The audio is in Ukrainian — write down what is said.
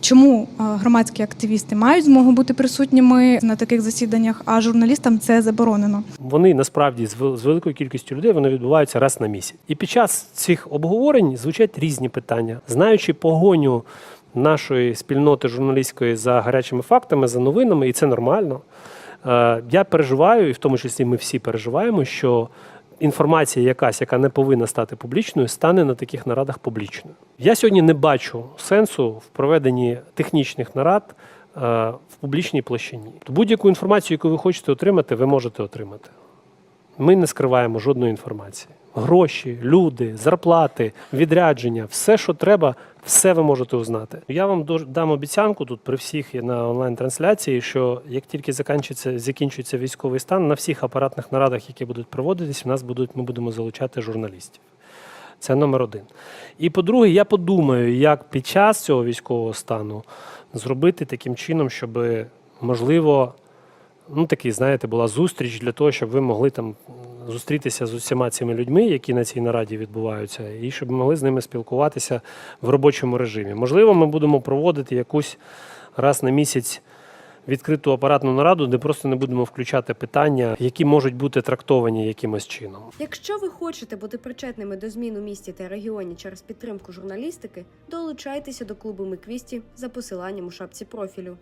Чому е, громадські активісти мають змогу бути присутніми на таких засіданнях, а журналістам це заборонено? Вони насправді з великою кількістю людей вони відбуваються раз на місяць. І під час цих обговорень звучать різні питання, знаючи погоню нашої спільноти журналістської за гарячими фактами, за новинами, і це нормально. е, Я переживаю, і в тому числі ми всі переживаємо, що інформація якась, яка не повинна стати публічною, стане на таких нарадах публічною. Я сьогодні не бачу сенсу в проведенні технічних нарад е, в публічній площині. Будь-яку інформацію, яку ви хочете отримати, ви можете отримати. Ми не скриваємо жодної інформації. Гроші, люди, зарплати, відрядження, все, що треба, все ви можете узнати. Я вам дам обіцянку тут при всіх на онлайн-трансляції, що як тільки закінчиться, закінчується військовий стан, на всіх апаратних нарадах, які будуть проводитись, у нас будуть, ми будемо залучати журналістів. Це номер один. І по-друге, я подумаю, як під час цього військового стану зробити таким чином, щоб можливо ну, такий, знаєте, була зустріч для того, щоб ви могли там зустрітися з усіма цими людьми, які на цій нараді відбуваються, і щоб могли з ними спілкуватися в робочому режимі. Можливо, ми будемо проводити якусь раз на місяць відкриту апаратну нараду, де просто не будемо включати питання, які можуть бути трактовані якимось чином. Якщо ви хочете бути причетними до змін у місті та регіоні через підтримку журналістики, долучайтеся до клубу Миквісті за посиланням у шапці профілю.